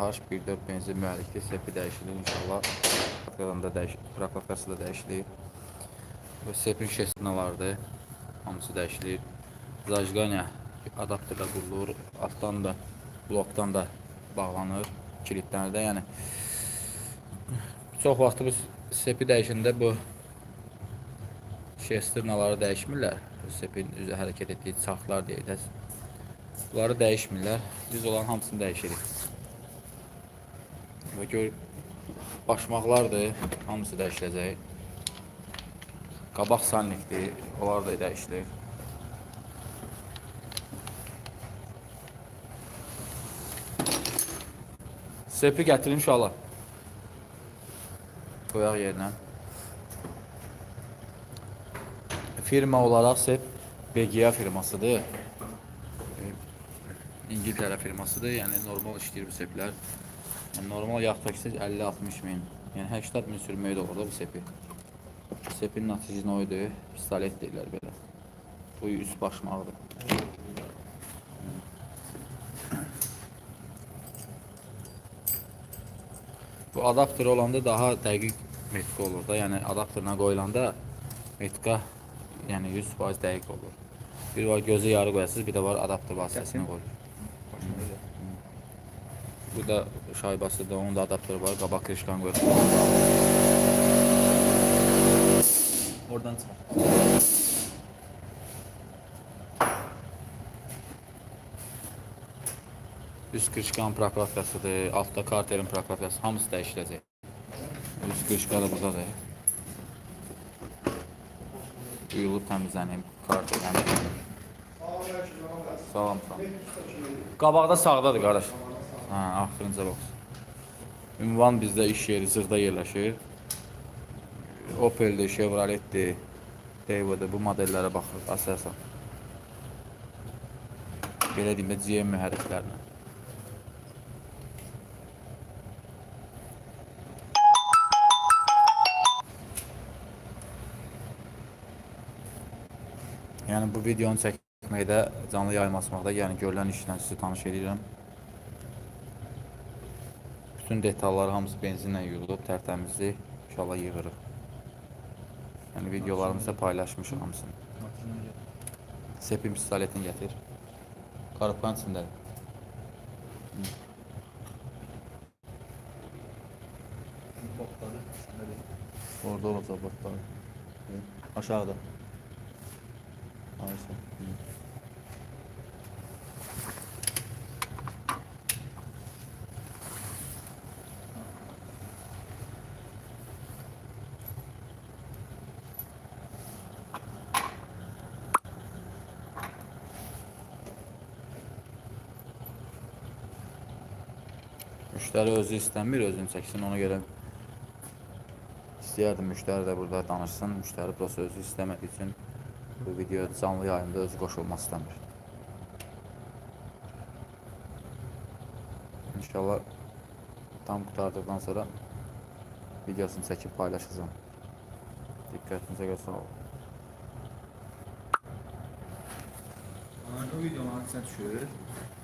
H14 benzin mühərrikli sepi dəyişilir inşallah. Arkadan da dəyiş, prakakası da dəyişilir. Və sepin şestinalardır. Hamısı dəyişilir. Zajqaniya adapterdə qurulur. Altdan da blokdan da bağlanır. Kilidlənir də. Yəni çox vaxt biz sepi dəyişəndə bu şestrinaları dəyişmirlər. Sepin üzə hərəkət etdiyi çarxlar də. Bunları dəyişmirlər. Biz olan hamısını dəyişirik. Və gör başmaqlardır. Hamısı dəyişiləcək. Qabaq salnikdir. Onlar da dəyişilir. Sepi gətirin inşallah. Qoyaq yerinə. Firma olaraq Sep BGA firmasıdır. E, İngiltərə firmasıdır. Yəni normal işləyir bu seplər. Yəni normal taksi 50-60 min. Yəni 80 min sürməyi də olur da bu sepi. Sepin nəticə nə idi? Pistolet deyirlər belə. Bu üst başmaqdır. Bu adapter olanda daha dəqiq metka olur da. Yəni adapterına qoyulanda metka yəni 100% dəqiq olur. Bir var gözü yarı qoyasınız, bir də var adapter vasitəsilə qoyulur. Bu da şaybasıdır, onun da adaptörü var. Qabaq krişkanı qoyur. Oradan çıkar. Üst krişkanın proklavkasıdır, altta karterin proklavkası, hamısı dəyişiləcək. Üst krişka da buradadır. Duyulub təmizlənib, kartelənib. Salam, salam. Qabaqda sağdadır qardaş. Hə, axırıncı box. Ünvan bizdə iş yeri Zırda yerləşir. Opel'dir, Chevrolet'dir, Daewoo-dur. Bu modellərə baxırıq əsasən. Belə deyim də GM mühərriklərinə. Yəni bu videonu çəkməkdə, canlı yaymasmaqda, yəni görülən işlə sizi tanış edirəm. Bütün detallar hamısı benzinlə yuyulub, tərtəmizdir. İnşallah yığırıq. Yəni videolarımızda paylaşmışıq hamısını. Sepin pistoletini gətir. Qarabqanın içindədir. Botları. Orada olacaq botlar. Aşağıda. Ayşe. Müştəri özü istəmir, özünü çəksin, ona görə İstəyərdim müştəri də burada danışsın. Müştəri prosta özü istəmədiyi üçün bu video canlı yayında özü qoşulmaq istəmir. İnşallah tam qurtardıqdan sonra videosunu çəkib paylaşacağam. Diqqətinizə görə sağ olun. Aa, bu video bana sen düşür.